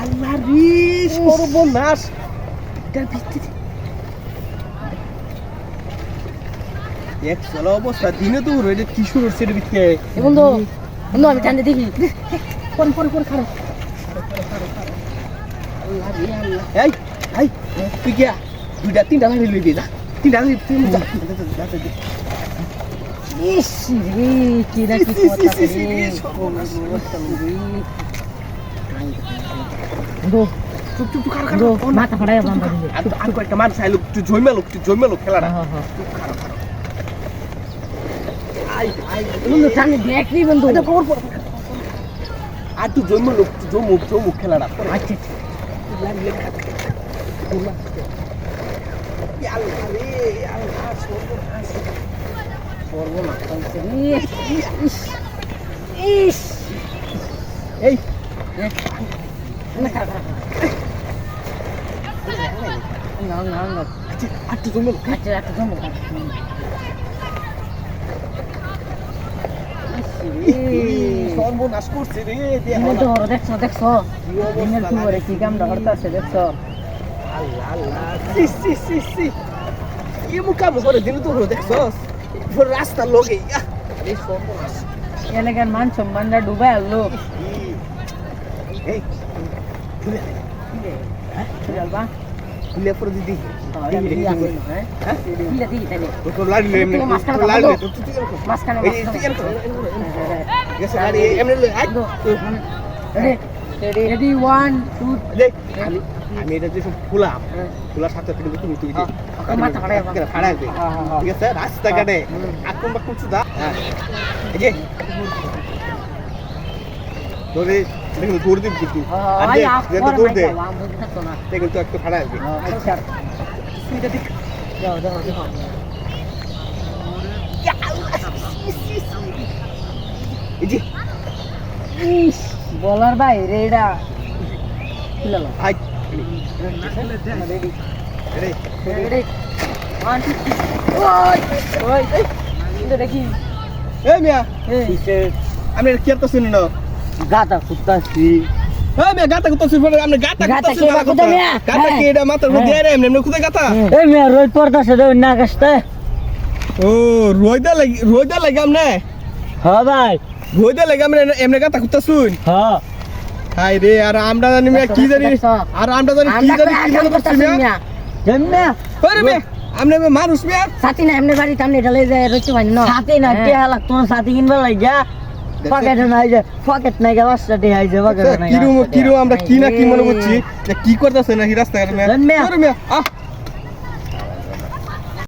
আল্লাহ এক চলা অবস্থা দিনে তো রয়েছে কি শুরু হচ্ছে এর ভিত্তিতে বন্ধু বন্ধু আমি ঠান্ডা দেখি পরে পরে পরে খারাপ এই তুই গিয়া দুইটা তিনটা লাইনে লইবি যা তিনটা লাইনে তুই যা বান্ধা দিবি আর তুই জন্মে লোক জমুক জমুক খেলাটা আচ্ছা এই না না না না আচ্ছা, আর তুই জন্মে লোক আচ্ছা একটা জমো সর্বনাশ করছে রে দেখছ। দেখছ দিনের কুয়ারে কি কামটা হরতাছে দেখছ। আল্লাহ আল্লাহ সি সি সি সি। কি মুকাম করে দিন তো দেখছস? পুরো লোকে ইয়া। আরে সর্বনাশ। এলাকার মান সম্মানটা ডুবাই আনলো? এই খুলে খুলে পরে দিদি। হ্যাঁ? হ্যাঁ? মাঝখানে রেডি ওয়ান টু আমি এটা যে ফুলা ফুলার সাথে থেকে তুমি দে। হ্যাঁ, হ্যাঁ, হ্যাঁ। ঠিক আছে? রাস্তাঘাটে। আক্রমণ বা কিছু দা? হ্যাঁ। এই যে। তোরে দেখুন দৌড় দিবি কিন্তু। আপ দৌড় দে। দেখুন তো একটু ফাড়াই আসবি এই যে। বলার বাইরে এটা এই আমি কি তো শুনি না? গাতা গাতা আমি গাতা গাতা কুতা কে বা কুতা মিয়া? গাতা কি হ্যাঁ। এটা মাথার মধ্যে? রে এমনি এমনি গাতা এই মেয়ে রোদ পড়তাছে তো না কাশতে ও রোইদা লাগি রোইদা লাগি আমনে? হ্যাঁ ভাই। রোইদা লাগি আমনে এমনি কুতা শুন হ্যাঁ। হাই রে আর আমরা জানি মিয়া কি জানি আর আমরা জানি কি জানি কি মনে করছি মিয়া? জন্মে ওরে মিয়া আমনে মানুষ মিয়া। সাথী না এমনি বাড়ি টামনে ঢালে যায় রইতে পারি না। সাথী না কে হালাক তোমার সাথী কিনবা লাগা পকেট নাই যে পকেট নাই গা রাস্তা দিয়ে আইছে পকেট নাই কিরু কিরু আমরা কি না কি মনে করছি? কি করতেছে না জান মিয়া। ওরে মিয়া আহ।